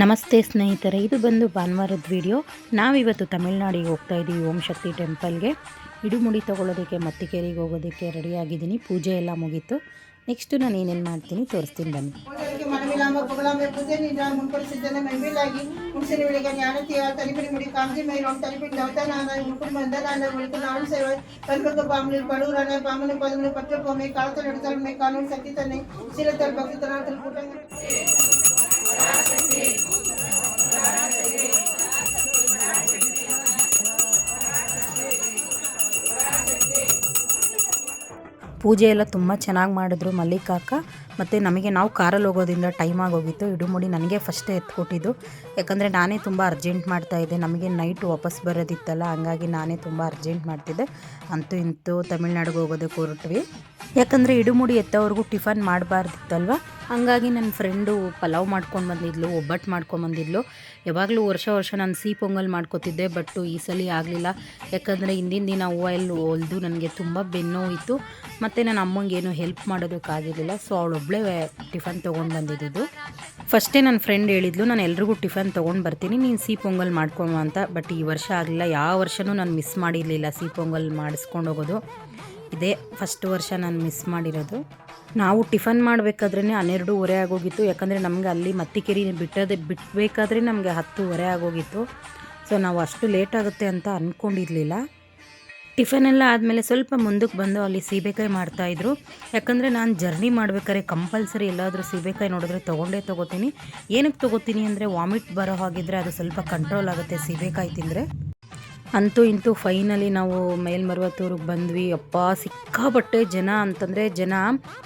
ನಮಸ್ತೆ ಸ್ನೇಹಿತರೆ, ಇದು ಬಂದು ಭಾನುವಾರದ ವಿಡಿಯೋ. ನಾವಿವತ್ತು ತಮಿಳುನಾಡಿಗೆ ಹೋಗ್ತಾ ಇದ್ದೀವಿ, ಓಂ ಶಕ್ತಿ ಟೆಂಪಲ್ಗೆ. ಇಡುಮುಡಿ ತೊಗೊಳೋದಕ್ಕೆ ಮತ್ತಿಕೇರಿಗೆ ಹೋಗೋದಕ್ಕೆ ರೆಡಿಯಾಗಿದ್ದೀನಿ ಪೂಜೆ ಎಲ್ಲ ಮುಗೀತು. ನೆಕ್ಸ್ಟು ನಾನು ಏನೇನು ಮಾಡ್ತೀನಿ ತೋರಿಸ್ತೀನಿ ಬನ್ನಿ. ಪೂಜೆ ಎಲ್ಲ ತುಂಬ ಚೆನ್ನಾಗಿ ಮಾಡಿದ್ರು ಮಲ್ಲಿಕಾಕ ಮತ್ತು ನಮಗೆ ನಾವು ಕಾರಲ್ಲಿ ಹೋಗೋದ್ರಿಂದ ಟೈಮ್ ಆಗೋಗಿತ್ತು. ಇಡುಮುಡಿ ನನಗೆ ಫಸ್ಟೇ ಎತ್ಕೊಟ್ಟಿದ್ದು. ಯಾಕಂದರೆ ನಾನೇ ತುಂಬ ಅರ್ಜೆಂಟ್ ಮಾಡ್ತಾಯಿದ್ದೆ ನಮಗೆ ನೈಟ್ ವಾಪಸ್ ಬರೋದಿತ್ತಲ್ಲ, ಹಂಗಾಗಿ ನಾನೇ ತುಂಬ ಅರ್ಜೆಂಟ್ ಮಾಡ್ತಿದ್ದೆ. ಅಂತೂ ಇಂತೂ ತಮಿಳ್ನಾಡಿಗೆ ಹೋಗೋದಕ್ಕೆ ಹೊರಟ್ವಿ. ಯಾಕಂದರೆ ಇಡುಮುಡಿ ಎತ್ತವ್ರಿಗೂ ಟಿಫನ್ ಮಾಡಬಾರ್ದಿತ್ತಲ್ವ? ಹಂಗಾಗಿ ನನ್ನ ಫ್ರೆಂಡು ಪಲಾವ್ ಮಾಡ್ಕೊಂಡು ಬಂದಿದ್ಲು ಒಬ್ಬಟ್ಟು ಮಾಡ್ಕೊಂಡು ಬಂದಿದ್ಲು. ಯಾವಾಗಲೂ ವರ್ಷ ವರ್ಷ ನಾನು ಸಿಹಿ ಪೊಂಗಲ್ ಮಾಡ್ಕೊತಿದ್ದೆ ಬಟ್ ಈ ಸಲ ಆಗಲಿಲ್ಲ. ಯಾಕಂದರೆ ಹಿಂದಿನ ದಿನ ಹೂವು ಹೊಲ್ದು ನನಗೆ ತುಂಬ ಬೆನ್ನೋಯಿತು ಮತ್ತು ನನ್ನ ಅಮ್ಮಂಗೆ ಏನು ಹೆಲ್ಪ್ ಮಾಡೋದಕ್ಕಾಗಿರಲಿಲ್ಲ ಸೊ ಅವಳೊಬ್ಬಳೇ ಟಿಫನ್ ತೊಗೊಂಡು ಬಂದಿದ್ದು. ಫಸ್ಟೇ ನನ್ನ ಫ್ರೆಂಡ್ ಹೇಳಿದ್ಲು, ನಾನು ಎಲ್ರಿಗೂ ಟಿಫನ್ ತೊಗೊಂಡು ಬರ್ತೀನಿ, ನೀನು ಸಿಹಿ ಪೊಂಗಲ್ ಮಾಡ್ಕೊಳು ಅಂತ ಬಟ್ ಈ ವರ್ಷ ಆಗಲಿಲ್ಲ. ಯಾವ ವರ್ಷವೂ ನಾನು ಮಿಸ್ ಮಾಡಿರಲಿಲ್ಲ ಸಿಹಿ ಪೊಂಗಲ್ ಮಾಡಿಸ್ಕೊಂಡು ಹೋಗೋದು. ಇದೇ. ಫಸ್ಟ್ ವರ್ಷ ನಾನು ಮಿಸ್ ಮಾಡಿರೋದು. ನಾವು ಟಿಫನ್ ಮಾಡಬೇಕಾದ್ರೇ ಹನ್ನೆರಡೂವರೆ ಆಗೋಗಿತ್ತು. ಯಾಕಂದರೆ ನಮಗೆ ಅಲ್ಲಿ ಮತ್ತಿಕೆರಿ ಬಿಟ್ಟದೆ ಬಿಟ್ಟಬೇಕಾದ್ರೆ ನಮಗೆ ಹತ್ತುವರೆ ಆಗೋಗಿತ್ತು. ಸೊ ನಾವು ಅಷ್ಟು ಲೇಟ್ ಆಗುತ್ತೆ ಅಂತ ಅಂದ್ಕೊಂಡಿರಲಿಲ್ಲ ಟಿಫನ್ ಎಲ್ಲ ಆದಮೇಲೆ ಸ್ವಲ್ಪ ಮುಂದಕ್ಕೆ ಬಂದು ಅಲ್ಲಿ ಸೀಬೆಕಾಯಿ ಮಾಡ್ತಾಯಿದ್ರು ಯಾಕಂದರೆ ನಾನು ಜರ್ನಿ ಮಾಡ್ಬೇಕಾದ್ರೆ ಕಂಪಲ್ಸರಿ ಎಲ್ಲಾದರೂ ಸೀಬೆಕಾಯಿ ನೋಡಿದ್ರೆ ತೊಗೊಂಡೇ ತೊಗೋತೀನಿ. ಏನಕ್ಕೆ ತೊಗೋತೀನಿ ಅಂದರೆ ವಾಮಿಟ್ ಬರೋ ಹಾಗಿದ್ರೆ ಅದು ಸ್ವಲ್ಪ ಕಂಟ್ರೋಲ್ ಆಗುತ್ತೆ ಸೀಬೆಕಾಯಿ ತಿಂದರೆ. ಅಂತೂ ಇಂತೂ ಫೈನಲಿ ನಾವು ಮೇಲ್ಮರುವತ್ತೂರಿಗೆ ಬಂದ್ವಿ. ಅಪ್ಪ, ಸಿಕ್ಕಾಪಟ್ಟೆ ಜನ ಅಂತಂದರೆ ಜನ,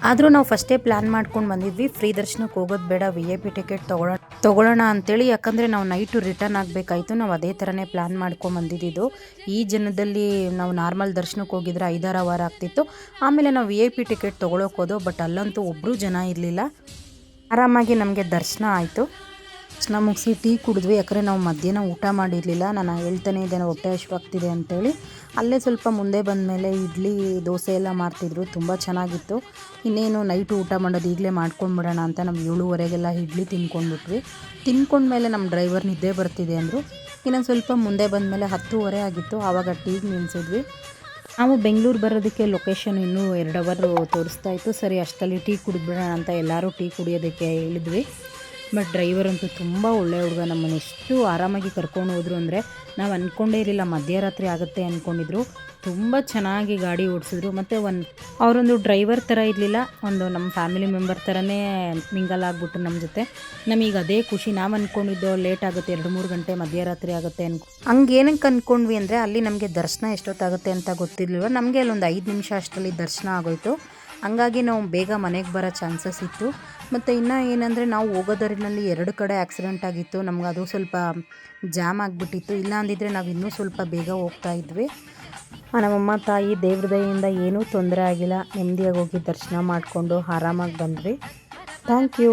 ಆದರೂ ನಾವು ಫಸ್ಟೇ ಪ್ಲ್ಯಾನ್ ಮಾಡ್ಕೊಂಡು ಬಂದಿದ್ವಿ. ಫ್ರೀ ದರ್ಶನಕ್ಕೆ ಹೋಗೋದು ಬೇಡ ವಿ ಐ ಪಿ ಟಿಕೆಟ್ ತೊಗೊಳ್ಳೋಣ ತೊಗೊಳ್ಳೋಣ ಅಂತೇಳಿ. ಯಾಕಂದರೆ ನಾವು ನೈಟು ರಿಟರ್ನ್ ಆಗಬೇಕಾಯ್ತು. ನಾವು ಅದೇ ಥರನೇ ಪ್ಲ್ಯಾನ್ ಮಾಡ್ಕೊಂಡು ಬಂದಿದ್ದು ಈ ಜನದಲ್ಲಿ ನಾವು ನಾರ್ಮಲ್ ದರ್ಶನಕ್ಕೆ ಹೋಗಿದ್ರೆ ಐದಾರು ಅವರ್ ಆಗ್ತಿತ್ತು. ಆಮೇಲೆ ನಾವು ವಿ ಐ ಪಿ ಟಿಕೆಟ್ ತೊಗೊಳಕ್ಕೆ ಹೋದೋ ಬಟ್ ಅಲ್ಲಂತೂ ಒಬ್ಬರೂ ಜನ ಇರಲಿಲ್ಲ. ಆರಾಮಾಗಿ ನಮಗೆ ದರ್ಶನ ಆಯಿತು. ದರ್ಶನ ಮುಗಿಸಿ ಟೀ ಕುಡಿದ್ವಿ. ಯಾಕಂದರೆ ನಾವು ಮಧ್ಯಾಹ್ನ ಊಟ ಮಾಡಿರಲಿಲ್ಲ. ನಾನು ಹೇಳ್ತಾನೆ ಇದ್ದೇನೆ ಹೊಟ್ಟೆ ಹಶ್ವಾಗ್ತಿದೆ ಅಂತೇಳಿ. ಅಲ್ಲೇ ಸ್ವಲ್ಪ ಮುಂದೆ ಬಂದ ಮೇಲೆ ಇಡ್ಲಿ, ದೋಸೆ ಎಲ್ಲ ಮಾಡ್ತಿದ್ರು. ತುಂಬ ಚೆನ್ನಾಗಿತ್ತು. ಇನ್ನೇನು ನೈಟು ಊಟ ಮಾಡೋದು ಈಗಲೇ ಮಾಡ್ಕೊಂಡ್ಬಿಡೋಣ ಅಂತ ನಮ್ಮ ಏಳುವರೆಗೆಲ್ಲ ಇಡ್ಲಿ ತಿನ್ಕೊಂಡ್ಬಿಟ್ವಿ. ತಿನ್ಕೊಂಡ್ಮೇಲೆ ನಮ್ಮ ಡ್ರೈವರ್ ನಿದ್ದೆ ಬರ್ತಿದೆ ಅಂದರು. ಇನ್ನೊಂದು ಸ್ವಲ್ಪ ಮುಂದೆ ಬಂದಮೇಲೆ ಹತ್ತೂವರೆ ಆಗಿತ್ತು. ಆವಾಗ ಟೀಗೆ ನಿಲ್ಲಿಸಿದ್ವಿ ನಾವು ಬೆಂಗಳೂರು ಬರೋದಕ್ಕೆ ಲೊಕೇಶನ್ ಇನ್ನೂ ಎರಡು ಅವರ್ ತೋರಿಸ್ತಾ ಇತ್ತು. ಸರಿ, ಅಷ್ಟಲ್ಲಿ ಟೀ ಕುಡಿದ್ಬಿಡೋಣ ಅಂತ ಎಲ್ಲರೂ ಟೀ ಕುಡಿಯೋದಕ್ಕೆ ಹೇಳಿದ್ವಿ. ಬಟ್ ಡ್ರೈವರ್ ಅಂತೂ ತುಂಬ ಒಳ್ಳೆ ಹುಡುಗ. ನಮ್ಮನ್ನು ಎಷ್ಟು ಆರಾಮಾಗಿ ಕರ್ಕೊಂಡು ಹೋದ್ರು ಅಂದರೆ ನಾವು ಅಂದ್ಕೊಂಡೇ ಇರಲಿಲ್ಲ, ಮಧ್ಯರಾತ್ರಿ ಆಗುತ್ತೆ ಅಂದ್ಕೊಂಡಿದ್ರು ತುಂಬ ಚೆನ್ನಾಗಿ ಗಾಡಿ ಓಡಿಸಿದ್ರು. ಮತ್ತು ಒಂದು ಅವರೊಂದು ಡ್ರೈವರ್ ಥರ ಇರಲಿಲ್ಲ, ಒಂದು ನಮ್ಮ ಫ್ಯಾಮಿಲಿ ಮೆಂಬರ್ ಥರನೇ ಮಿಂಗಲ್ ಆಗಿಬಿಟ್ಟು ನಮ್ಮ ಜೊತೆ. ನಮಗೆ ಅದೇ ಖುಷಿ, ನಾವು ಅಂದ್ಕೊಂಡಿದ್ದು ಲೇಟ್ ಆಗುತ್ತೆ, ಎರಡು ಮೂರು ಗಂಟೆ ಮಧ್ಯರಾತ್ರಿ ಆಗುತ್ತೆ ಅನ್ಕೊ ಹಂಗೆ ಏನಕ್ಕೆ ಅಂದ್ಕೊಂಡ್ವಿ ಅಂದರೆ ಅಲ್ಲಿ ನಮಗೆ ದರ್ಶನ ಎಷ್ಟೊತ್ತಾಗುತ್ತೆ ಅಂತ ಗೊತ್ತಿರಲಿಲ್ಲ ನಮಗೆ ಅಲ್ಲೊಂದು ಐದು ನಿಮಿಷ ಅಷ್ಟರಲ್ಲಿ ದರ್ಶನ ಆಗೋಯ್ತು. ಹಂಗಾಗಿ ನಾವು ಬೇಗ ಮನೆಗೆ ಬರೋ ಚಾನ್ಸಸ್ ಇತ್ತು. ಮತ್ತು ಇನ್ನೂ ಏನಂದರೆ ನಾವು ಹೋಗೋದರಿನಲ್ಲಿ ಎರಡು ಕಡೆ ಆಕ್ಸಿಡೆಂಟ್ ಆಗಿತ್ತು. ನಮ್ಗೆ ಅದು ಸ್ವಲ್ಪ ಜಾಮ್ ಆಗಿಬಿಟ್ಟಿತ್ತು. ಇಲ್ಲ ಅಂದಿದ್ರೆ ನಾವು ಇನ್ನೂ ಸ್ವಲ್ಪ ಬೇಗ ಹೋಗ್ತಾ ಇದ್ವಿ. ನಮ್ಮಮ್ಮ ತಾಯಿ ದೇವ್ರ ದಯಿಂದ ಏನೂ ತೊಂದರೆ ಆಗಿಲ್ಲ. ನೆಮ್ಮದಿಯಾಗಿ ಹೋಗಿ ದರ್ಶನ ಮಾಡಿಕೊಂಡು ಆರಾಮಾಗಿ ಬಂದ್ವಿ. Thank you.